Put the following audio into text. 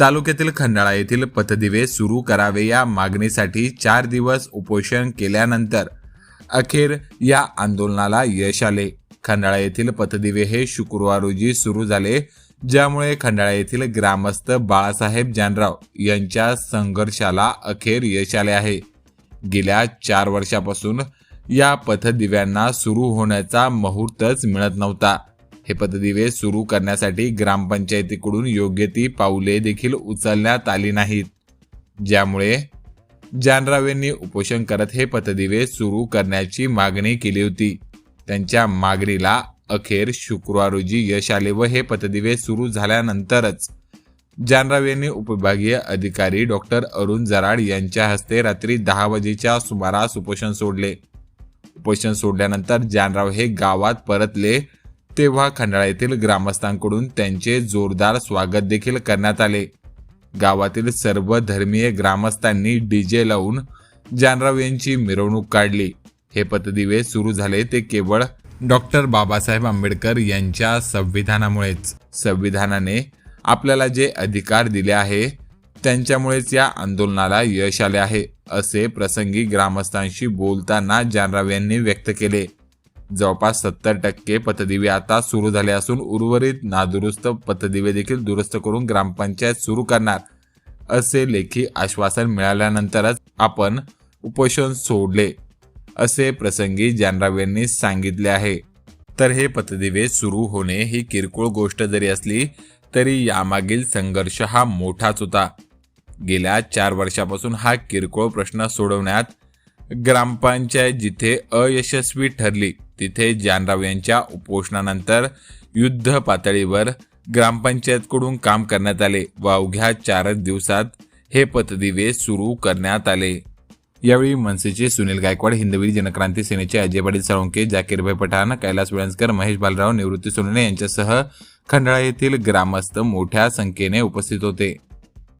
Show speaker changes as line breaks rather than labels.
तालुक्यातील खंडाळा येथील पथदिवे सुरू करावे या मागणीसाठी चार दिवस उपोषण केल्यानंतर अखेर या आंदोलनाला यश आले. खंडाळा येथील पथदिवे हे शुक्रवार रोजी सुरू झाले ज्यामुळे खंडाळा येथील ग्रामस्थ बाळासाहेब जानराव यांच्या संघर्षाला अखेर यश आले आहे. गेल्या चार वर्षापासून या पथदिव्यांना सुरू होण्याचा मुहूर्तच मिळत नव्हता. हे पथदिवे सुरू करण्यासाठी ग्रामपंचायतीकडून योग्य ती पाऊले देखील उचलण्यात आली नाहीत. ज्यामुळे जानराव यांनी उपोषण करत हे पथदिवे सुरू करण्याची मागणी केली होती. त्यांच्या मागणीला अखेर शुक्रवार रोजी यश आले व हे पथदिवे सुरू झाल्यानंतरच जानराव यांनी उपविभागीय अधिकारी डॉक्टर अरुण जराड यांच्या हस्ते रात्री दहा वाजेच्या सुमारास उपोषण सोडले. उपोषण सोडल्यानंतर जानराव हे गावात परतले तेव्हा खंडाळा येथील ग्रामस्थांकडून त्यांचे जोरदार स्वागत देखील करण्यात आले. गावातील सर्व धर्मीय ग्रामस्थांनी डीजे लावून जानराव यांची मिरवणूक काढली. हे पतदिवे सुरू झाले ते केवळ डॉक्टर बाबासाहेब आंबेडकर यांच्या संविधानामुळेच. संविधानाने आपल्याला जे अधिकार दिले आहे त्यांच्यामुळेच या आंदोलनाला यश आले आहे असे प्रसंगी ग्रामस्थांशी बोलताना जानराव यांनी व्यक्त केले. जवळपास सत्तर टक्के पथदिवे आता सुरू झाले असून उर्वरित नादुरुस्त पथदिवे देखील दुरुस्त करून ग्रामपंचायत सुरू करणार असे लेखी आश्वासन मिळाल्यानंतरच आपण उपोषण सोडले असे प्रसंगी जानराव यांनी सांगितले आहे. तर हे पथदिवे सुरू होणे ही किरकोळ गोष्ट जरी असली तरी यामागील संघर्ष हा मोठाच होता. गेल्या चार वर्षापासून हा किरकोळ प्रश्न सोडवण्यात ग्रामपंचायत जिथे अयशस्वी ठरली तिथे जानराव यांच्या उपोषणानंतर युद्ध पातळीवर ग्रामपंचायतकडून काम करण्यात आले व अवघ्या चारच दिवसात हे पथदिवे सुरू करण्यात आले. यावेळी मनसेचे सुनील गायकवाड हिंदवी जनक्रांती सेनेचे अजय पाटील साळुंके जाकीरभाई पठाण कैलास वेळंजकर महेश बालराव निवृत्ती सोनवणे यांच्यासह खंडाळा येथील ग्रामस्थ मोठ्या संख्येने उपस्थित होते.